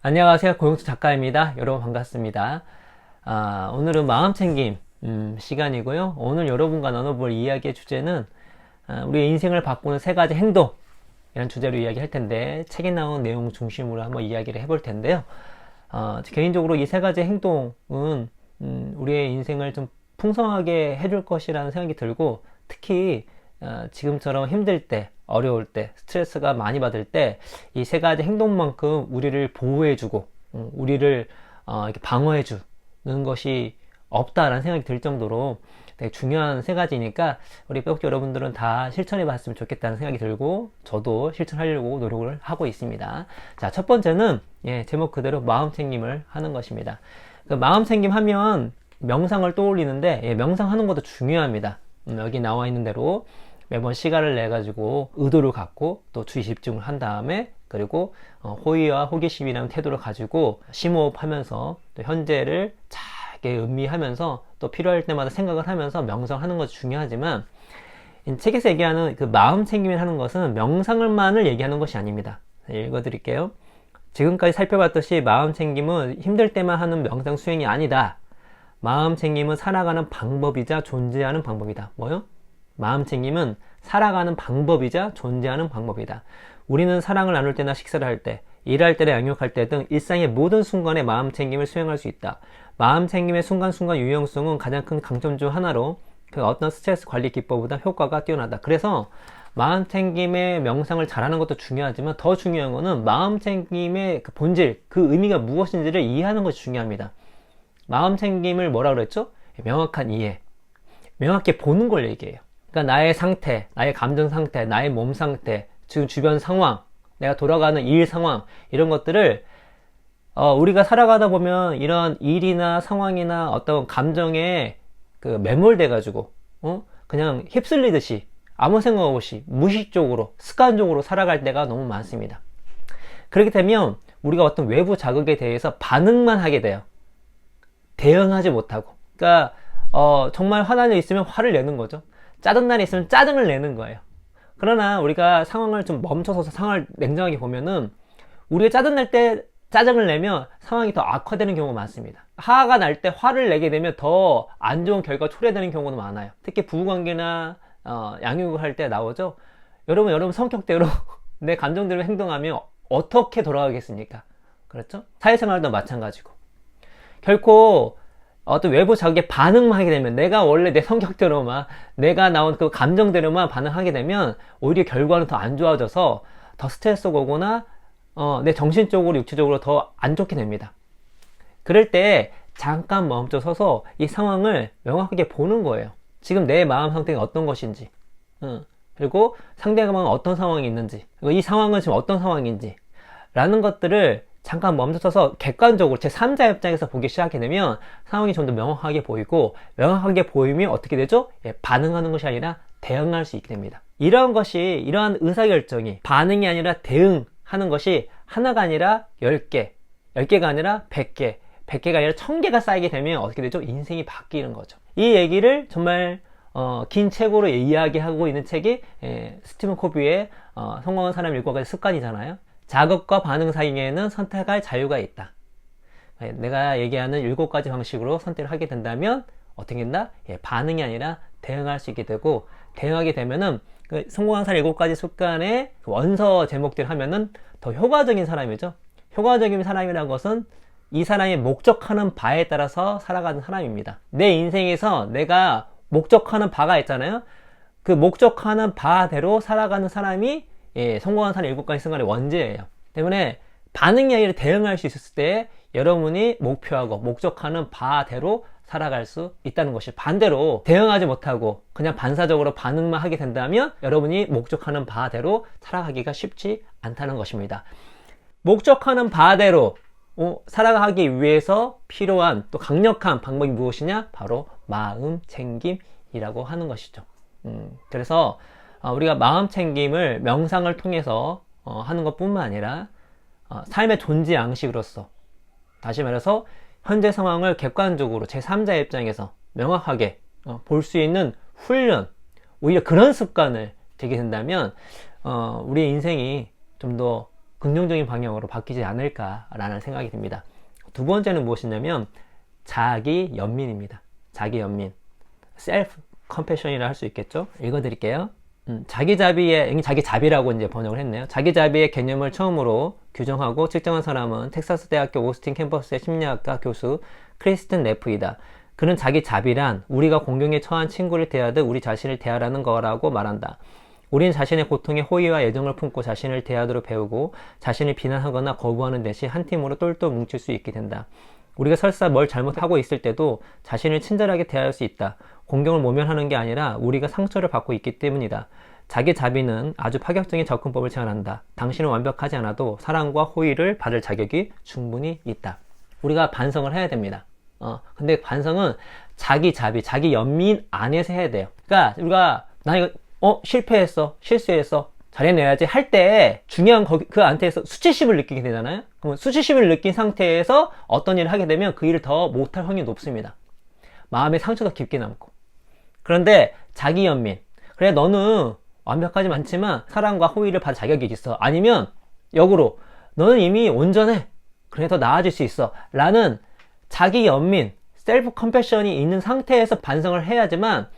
안녕하세요. 고용수 작가입니다. 여러분 반갑습니다. 아, 오늘은 마음챙김 음, 시간이고요. 오늘 여러분과 나눠볼 이야기의 주제는 아, 우리의 인생을 바꾸는 세 가지 행동 이런 주제로 이야기할 텐데 책에 나온 내용 중심으로 한번 이야기를 해볼 텐데요. 어, 개인적으로 이 세 가지 행동은 음, 우리의 인생을 좀 풍성하게 해줄 것이라는 생각이 들고 특히 어, 지금처럼 힘들 때, 어려울 때, 스트레스가 많이 받을 때 이 세 가지 행동만큼 우리를 보호해주고 음, 우리를 어, 이렇게 방어해주는 것이 없다라는 생각이 들 정도로 되게 중요한 세 가지니까 우리 뼈국지 여러분들은 다 실천해 봤으면 좋겠다는 생각이 들고 저도 실천하려고 노력을 하고 있습니다. 자, 첫 번째는 예, 제목 그대로 마음 챙김을 하는 것입니다. 그 마음 챙김 하면 명상을 떠올리는데 예, 명상하는 것도 중요합니다. 음, 여기 나와 있는 대로 매번 시간을 내 가지고 의도를 갖고 또 주의 집중을 한 다음에 그리고 어, 호의와 호기심이라는 태도를 가지고 심호흡하면서 또 현재를 잘게 음미하면서 또 필요할 때마다 생각을 하면서 명상하는 것이 중요하지만 이 책에서 얘기하는 그 마음 챙김을 하는 것은 명상을만을 얘기하는 것이 아닙니다. 읽어드릴게요. 지금까지 살펴봤듯이 마음 챙김은 힘들 때만 하는 명상 수행이 아니다. 마음 챙김은 살아가는 방법이자 존재하는 방법이다. 뭐요? 마음 챙김은 살아가는 방법이자 존재하는 방법이다. 우리는 사랑을 나눌 때나 식사를 할 때, 일할 때나 양육할 때 등 일상의 모든 순간에 마음 챙김을 수행할 수 있다. 마음 챙김의 순간순간 유용성은 가장 큰 강점 중 하나로 그 어떤 스트레스 관리 기법보다 효과가 뛰어나다. 그래서 마음 챙김의 명상을 잘하는 것도 중요하지만 더 중요한 것은 마음 챙김의 그 본질, 그 의미가 무엇인지를 이해하는 것이 중요합니다. 마음 챙김을 뭐라 그랬죠? 명확한 이해. 명확히 보는 걸 얘기해요. 그러니까 나의 상태, 나의 감정 상태, 나의 몸 상태, 지금 주변 상황, 내가 돌아가는 일 상황, 이런 것들을 어, 우리가 살아가다 보면 이런 일이나 상황이나 어떤 감정에 그 매몰돼 가지고 어? 그냥 휩쓸리듯이 아무 생각 없이 무의식적으로 습관적으로 살아갈 때가 너무 많습니다. 그렇게 되면 우리가 어떤 외부 자극에 대해서 반응만 하게 돼요. 대응하지 못하고. 그러니까 어, 정말 화나는 있으면 화를 내는 거죠. 짜증날이 있으면 짜증을 내는 거예요. 그러나 우리가 상황을 좀 멈춰서 상황을 냉정하게 보면은 우리가 짜증날 때 짜증을 내면 상황이 더 악화되는 경우가 많습니다. 화가 날 때 화를 내게 되면 더 안 좋은 결과가 초래되는 경우도 많아요. 특히 부부관계나 어, 양육을 할 때 나오죠. 여러분 여러분 성격대로 내 감정대로 행동하면 어떻게 돌아가겠습니까? 그렇죠? 사회생활도 마찬가지고 결코 어떤 외부 자극에 반응만 하게 되면 내가 원래 내 성격대로만 내가 나온 그 감정대로만 반응하게 되면 오히려 결과는 더 안 좋아져서 더 스트레스가 오거나 어, 내 정신적으로 육체적으로 더 안 좋게 됩니다. 그럴 때 잠깐 멈춰 서서 이 상황을 명확하게 보는 거예요. 지금 내 마음 상태가 어떤 것인지, 응. 그리고 상대방은 어떤 상황이 있는지, 이 상황은 지금 어떤 상황인지, 라는 것들을 잠깐 멈춰서서 객관적으로 제 3자 입장에서 보기 시작하게 되면 상황이 좀 더 명확하게 보이고 명확하게 보이면 어떻게 되죠? 예, 반응하는 것이 아니라 대응할 수 있게 됩니다. 이러한 것이 이러한 의사결정이 반응이 아니라 대응하는 것이 하나가 아니라 10개, 10개가 아니라 100개, 100개가 아니라 1000개가 쌓이게 되면 어떻게 되죠? 인생이 바뀌는 거죠. 이 얘기를 정말 어, 긴 책으로 이야기하고 있는 책이 예, 스티븐 코비의 어, 성공한 사람 일과 가지 습관이잖아요. 자극과 반응 사이에는 선택할 자유가 있다. 예, 내가 얘기하는 일곱 가지 방식으로 선택을 하게 된다면 어떻게 된다? 예, 반응이 아니라 대응할 수 있게 되고 대응하게 되면은 그 성공한 사람 일곱 가지 습관의 그 원서 제목들 하면은 더 효과적인 사람이죠. 효과적인 사람이라는 것은 이 사람이 목적하는 바에 따라서 살아가는 사람입니다. 내 인생에서 내가 목적하는 바가 있잖아요. 그 목적하는 바대로 살아가는 사람이 예, 성공한 사람 일곱 가지 순간의 원죄예요. 때문에 반응이 아니라 대응할 수 있었을 때 여러분이 목표하고 목적하는 바대로 살아갈 수 있다는 것이 반대로 대응하지 못하고 그냥 반사적으로 반응만 하게 된다면 여러분이 목적하는 바대로 살아가기가 쉽지 않다는 것입니다. 목적하는 바대로 어, 살아가기 위해서 필요한 또 강력한 방법이 무엇이냐? 바로 마음 챙김이라고 하는 것이죠. 음, 그래서 어, 우리가 마음 챙김을 명상을 통해서 어, 하는 것 뿐만 아니라 어, 삶의 존재 양식으로서 다시 말해서 현재 상황을 객관적으로 제3자의 입장에서 명확하게 볼 수 있는 훈련 오히려 그런 습관을 되게 된다면 우리 인생이 좀 더 긍정적인 방향으로 바뀌지 않을까라는 생각이 듭니다. 두 번째는 무엇이냐면 자기 연민입니다. 자기 연민. 셀프 컴패션이라 할 수 있겠죠? 읽어 드릴게요. 음, 자기 자비의 자기 자비라고 이제 번역을 했네요. 자기 자비의 개념을 처음으로 규정하고 측정한 사람은 텍사스 대학교 오스틴 캠퍼스의 심리학과 교수 크리스틴 레프이다. 그는 자기 자비란 우리가 공경에 처한 친구를 대하듯 우리 자신을 대하라는 거라고 말한다. 우리는 자신의 고통에 호의와 애정을 품고 자신을 대하도록 배우고 자신을 비난하거나 거부하는 대신 한 팀으로 똘똘 뭉칠 수 있게 된다. 우리가 설사 뭘 잘못하고 있을 때도 자신을 친절하게 대할 수 있다. 공경을 모면하는 게 아니라 우리가 상처를 받고 있기 때문이다. 자기 자비는 아주 파격적인 접근법을 제안한다. 당신은 완벽하지 않아도 사랑과 호의를 받을 자격이 충분히 있다. 우리가 반성을 해야 됩니다. 어, 근데 반성은 자기 자비, 자기 연민 안에서 해야 돼요. 그러니까 우리가 나 이거 어 실패했어, 실수했어, 잘해내야지 할 때 중요한 거, 그 안테에서 수치심을 느끼게 되잖아요. 그러면 수치심을 느낀 상태에서 어떤 일을 하게 되면 그 일을 더 못할 확률이 높습니다. 마음의 상처가 깊게 남고. 그런데 자기 연민. 그래 너는 완벽하지 않지만 사랑과 호의를 받을 자격이 있어. 아니면 역으로 너는 이미 온전해. 그래 더 나아질 수 있어. 라는 자기 연민, 셀프 컴패션이 있는 상태에서 반성을 해야지만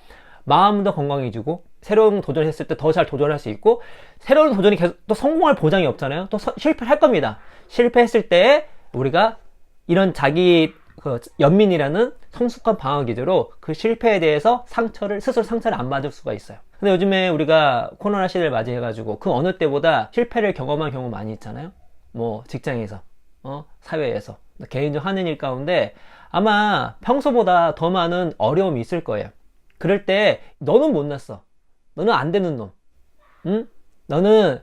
마음도 건강해지고 새로운 도전을 했을 때 더 잘 도전할 수 있고 새로운 도전이 계속 또 성공할 보장이 없잖아요. 또 실패할 겁니다. 실패했을 때 우리가 이런 자기 그 연민이라는 성숙한 방어 기제로 그 실패에 대해서 상처를 스스로 상처를 안 받을 수가 있어요. 근데 요즘에 우리가 코로나 시대를 맞이해가지고 그 어느 때보다 실패를 경험한 경우 많이 있잖아요. 뭐 직장에서, 어 사회에서 개인적 하는 일 가운데 아마 평소보다 더 많은 어려움이 있을 거예요. 그럴 때 너는 못났어. 너는 안 되는 놈. 응? 너는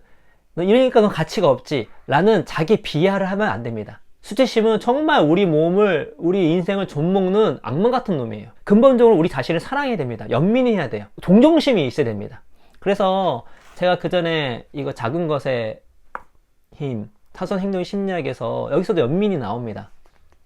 너 이러니까 넌 가치가 없지. 라는 자기 비하를 하면 안 됩니다. 수치심은 정말 우리 몸을, 우리 인생을 좀먹는 악몽 같은 놈이에요. 근본적으로 우리 자신을 사랑해야 됩니다. 연민해야 돼요. 동정심이 있어야 됩니다. 그래서 제가 그 전에 이거 작은 것의 힘, 타선 행동 심리학에서 여기서도 연민이 나옵니다.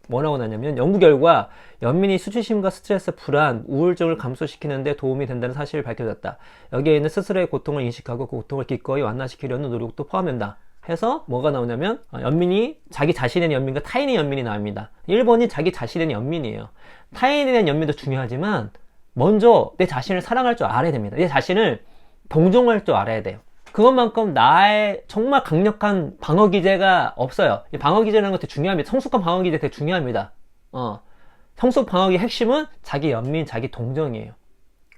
뭐라고 나냐면 연구 결과 연민이 수치심과 스트레스, 불안, 우울증을 감소시키는데 도움이 된다는 사실이 밝혀졌다. 여기에 있는 스스로의 고통을 인식하고 그 고통을 기꺼이 완화시키려는 노력도 포함된다. 해서 뭐가 나오냐면 어, 연민이 자기 자신의 연민과 타인의 연민이 나옵니다. 1번이 자기 자신의 연민이에요. 타인에 대한 연민도 중요하지만 먼저 내 자신을 사랑할 줄 알아야 됩니다. 내 자신을 동정할 줄 알아야 돼요. 그것만큼 나의 정말 강력한 방어 기제가 없어요. 방어 기제라는 것도 중요합니다. 성숙한 방어 기제 되게 중요합니다. 어. 성숙 방어기 핵심은 자기 연민, 자기 동정이에요.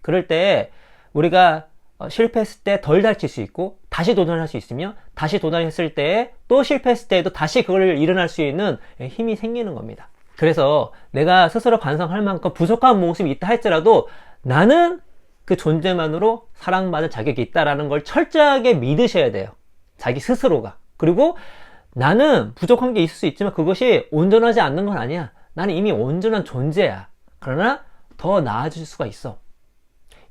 그럴 때 우리가 어, 실패했을 때 덜 다칠 수 있고 다시 도전할 수 있으며 다시 도전했을 때 또 실패했을 때에도 다시 그걸 일어날 수 있는 힘이 생기는 겁니다. 그래서 내가 스스로 반성할 만큼 부족한 모습이 있다 할지라도 나는 그 존재만으로 사랑받을 자격이 있다라는 걸 철저하게 믿으셔야 돼요. 자기 스스로가. 그리고 나는 부족한 게 있을 수 있지만 그것이 온전하지 않는 건 아니야. 나는 이미 온전한 존재야. 그러나 더 나아질 수가 있어.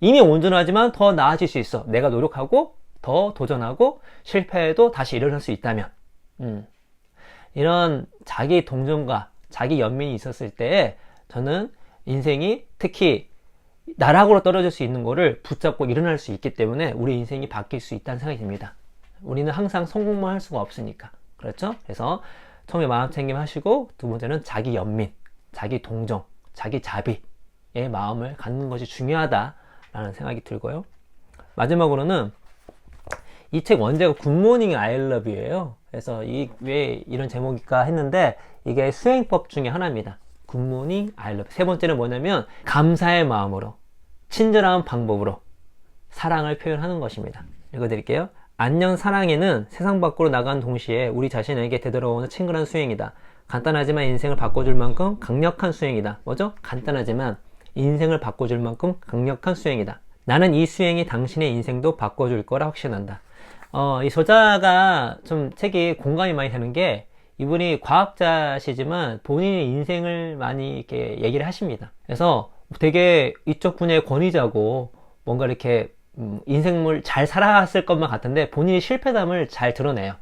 이미 온전하지만 더 나아질 수 있어. 내가 노력하고 더 도전하고 실패해도 다시 일어날 수 있다면. 음. 이런 자기 동정과 자기 연민이 있었을 때 저는 인생이 특히 나락으로 떨어질 수 있는 거를 붙잡고 일어날 수 있기 때문에 우리 인생이 바뀔 수 있다는 생각이 듭니다. 우리는 항상 성공만 할 수가 없으니까. 그렇죠? 그래서 처음에 마음 챙김 하시고 두 번째는 자기 연민, 자기 동정, 자기 자비의 마음을 갖는 것이 중요하다라는 생각이 들고요. 마지막으로는 이 책 원제가 굿모닝 아이러브예요. 그래서 이 왜 이런 제목일까 했는데 이게 수행법 중에 하나입니다. 굿모닝 아이러브. 세 번째는 뭐냐면 감사의 마음으로 친절한 방법으로 사랑을 표현하는 것입니다. 읽어드릴게요. 안녕 사랑에는 세상 밖으로 나간 동시에 우리 자신에게 되돌아오는 친근한 수행이다. 간단하지만 인생을 바꿔줄 만큼 강력한 수행이다. 뭐죠? 간단하지만 인생을 바꿔줄 만큼 강력한 수행이다. 나는 이 수행이 당신의 인생도 바꿔줄 거라 확신한다. 어, 이 저자가 좀 책이 공감이 많이 되는 게 이분이 과학자시지만 본인의 인생을 많이 이렇게 얘기를 하십니다. 그래서 되게 이쪽 분야의 권위자고 뭔가 이렇게 음, 인생을 잘 살아갔을 것만 같은데 본인이 실패담을 잘 드러내요.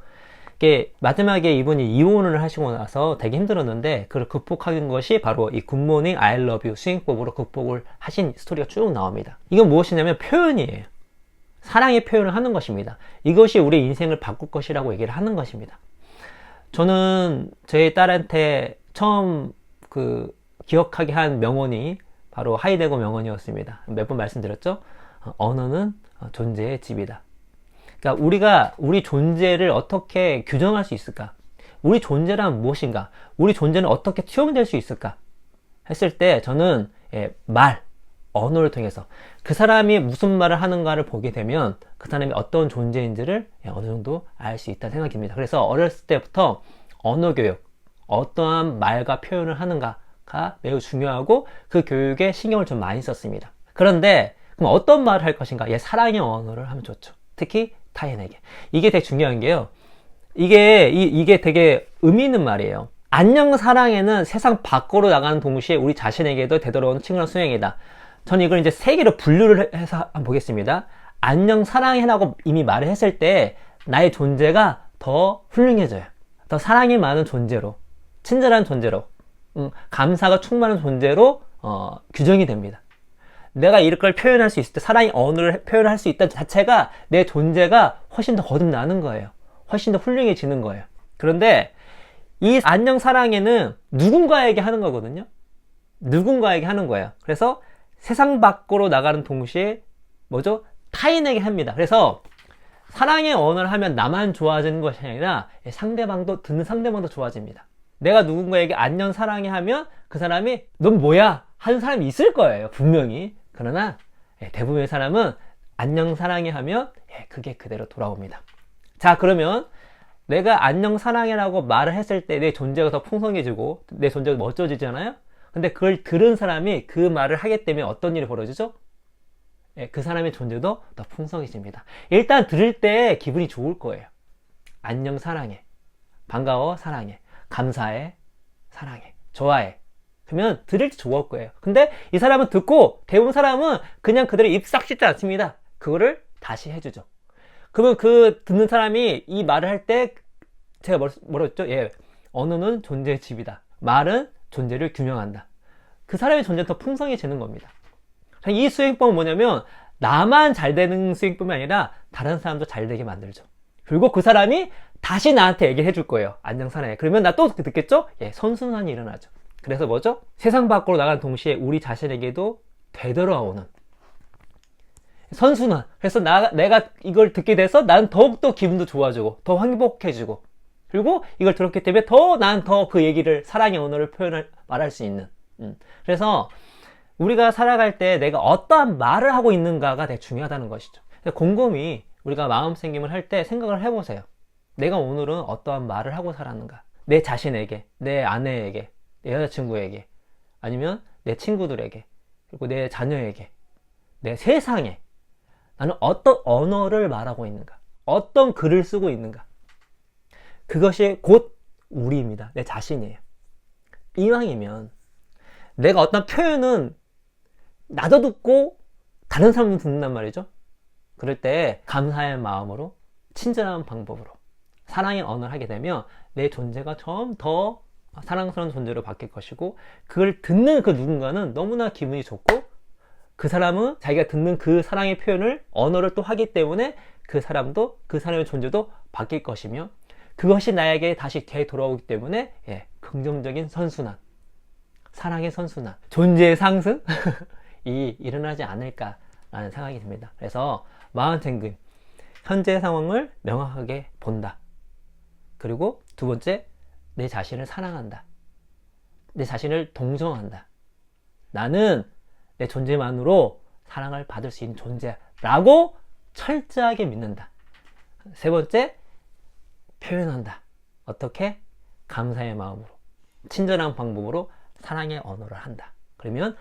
이게 마지막에 이분이 이혼을 하시고 나서 되게 힘들었는데 그걸 극복하는 것이 바로 이 굿모닝 you 수행법으로 극복을 하신 스토리가 쭉 나옵니다. 이건 무엇이냐면 표현이에요. 사랑의 표현을 하는 것입니다. 이것이 우리 인생을 바꿀 것이라고 얘기를 하는 것입니다. 저는 저희 딸한테 처음 그 기억하게 한 명언이 바로 하이데거 명언이었습니다. 몇 번 말씀드렸죠? 어, 언어는 어, 존재의 집이다. 그러니까 우리가 우리 존재를 어떻게 규정할 수 있을까? 우리 존재란 무엇인가? 우리 존재는 어떻게 투영될 수 있을까? 했을 때 저는 예, 말, 언어를 통해서 그 사람이 무슨 말을 하는가를 보게 되면 그 사람이 어떤 존재인지를 예, 어느 정도 알 수 있다 생각입니다. 그래서 어렸을 때부터 언어 교육, 어떠한 말과 표현을 하는가가 매우 중요하고 그 교육에 신경을 좀 많이 썼습니다. 그런데 그럼 어떤 말을 할 것인가? 예, 사랑의 언어를 하면 좋죠. 특히 타인에게. 이게 되게 중요한 게요. 이게, 이, 이게 되게 의미 있는 말이에요. 안녕 사랑에는 세상 밖으로 나가는 동시에 우리 자신에게도 되돌아오는 친근한 수행이다. 저는 이걸 이제 세 개로 분류를 해서 한번 보겠습니다. 안녕 사랑해라고 이미 말을 했을 때 나의 존재가 더 훌륭해져요. 더 사랑이 많은 존재로, 친절한 존재로, 음, 감사가 충만한 존재로 어, 규정이 됩니다. 내가 이걸 표현할 수 있을 때 사랑의 언어를 표현할 수 있다는 자체가 내 존재가 훨씬 더 거듭나는 거예요. 훨씬 더 훌륭해지는 거예요. 그런데 이 안녕 사랑에는 누군가에게 하는 거거든요. 누군가에게 하는 거예요. 그래서 세상 밖으로 나가는 동시에 뭐죠? 타인에게 합니다. 그래서 사랑의 언어를 하면 나만 좋아지는 것이 아니라 상대방도 듣는 상대방도 좋아집니다. 내가 누군가에게 안녕 사랑해 하면 그 사람이 넌 뭐야 하는 사람이 있을 거예요 분명히 그러나 예, 대부분의 사람은 안녕 사랑해 하면 예, 그게 그대로 돌아옵니다. 자 그러면 내가 안녕 사랑해라고 말을 했을 때 내 존재가 더 풍성해지고 내 존재가 멋져지잖아요. 근데 그걸 들은 사람이 그 말을 하게 되면 어떤 일이 벌어지죠? 예, 그 사람의 존재도 더 풍성해집니다. 일단 들을 때 기분이 좋을 거예요. 안녕 사랑해. 반가워 사랑해. 감사해 사랑해. 좋아해. 그러면 들을 때 좋을 거예요. 근데 이 사람은 듣고 대부분 사람은 그냥 그대로 입싹 씻지 않습니다. 그거를 다시 해주죠. 그러면 그 듣는 사람이 이 말을 할 때 제가 뭐, 뭐라 했죠? 예. 언어는 존재의 집이다. 말은 존재를 규명한다. 그 사람의 존재는 더 풍성해지는 겁니다. 이 수행법은 뭐냐면 나만 잘 되는 수행법이 아니라 다른 사람도 잘 되게 만들죠. 그리고 그 사람이 다시 나한테 얘기를 해줄 거예요. 안녕사랑해. 그러면 나 또 듣겠죠? 예, 선순환이 일어나죠. 그래서 뭐죠? 세상 밖으로 나가는 동시에 우리 자신에게도 되돌아오는 선순환. 그래서 나, 내가 이걸 듣게 돼서 난 더욱더 기분도 좋아지고, 더 행복해지고, 그리고 이걸 들었기 때문에 더 난 더 그 얘기를, 사랑의 언어를 표현을, 말할 수 있는. 음. 그래서 우리가 살아갈 때 내가 어떠한 말을 하고 있는가가 되게 중요하다는 것이죠. 곰곰이 우리가 마음 생김을 할 때 생각을 해보세요. 내가 오늘은 어떠한 말을 하고 살았는가? 내 자신에게, 내 아내에게, 내 여자친구에게, 아니면 내 친구들에게, 그리고 내 자녀에게, 내 세상에, 나는 어떤 언어를 말하고 있는가? 어떤 글을 쓰고 있는가? 그것이 곧 우리입니다. 내 자신이에요. 이왕이면 내가 어떤 표현은 나도 듣고 다른 사람도 듣는단 말이죠. 그럴 때 감사의 마음으로 친절한 방법으로 사랑의 언어를 하게 되면 내 존재가 좀더 사랑스러운 존재로 바뀔 것이고 그걸 듣는 그 누군가는 너무나 기분이 좋고 그 사람은 자기가 듣는 그 사랑의 표현을 언어를 또 하기 때문에 그 사람도 그 사람의 존재도 바뀔 것이며 그것이 나에게 다시 되돌아오기 때문에 예, 긍정적인 선순환 사랑의 선순환 존재의 상승 이 일어나지 않을까라는 생각이 듭니다. 그래서 마흔탱금 현재 상황을 명확하게 본다. 그리고 두 번째 내 자신을 사랑한다. 내 자신을 동정한다. 나는 내 존재만으로 사랑을 받을 수 있는 존재라고 철저하게 믿는다. 세 번째, 표현한다. 어떻게? 감사의 마음으로, 친절한 방법으로 사랑의 언어를 한다. 그러면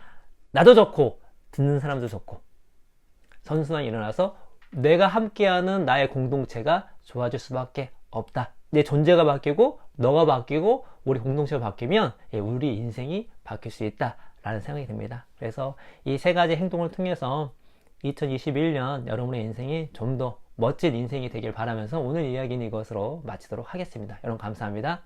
나도 좋고, 듣는 사람도 좋고, 선순환이 일어나서 내가 함께하는 나의 공동체가 좋아질 수밖에 없다. 내 존재가 바뀌고, 너가 바뀌고, 우리 공동체가 바뀌면 예, 우리 인생이 바뀔 수 있다. 라는 생각이 듭니다. 그래서 이 세 가지 행동을 통해서 2021년 여러분의 인생이 좀더 멋진 인생이 되길 바라면서 오늘 이야기는 이것으로 마치도록 하겠습니다. 여러분 감사합니다.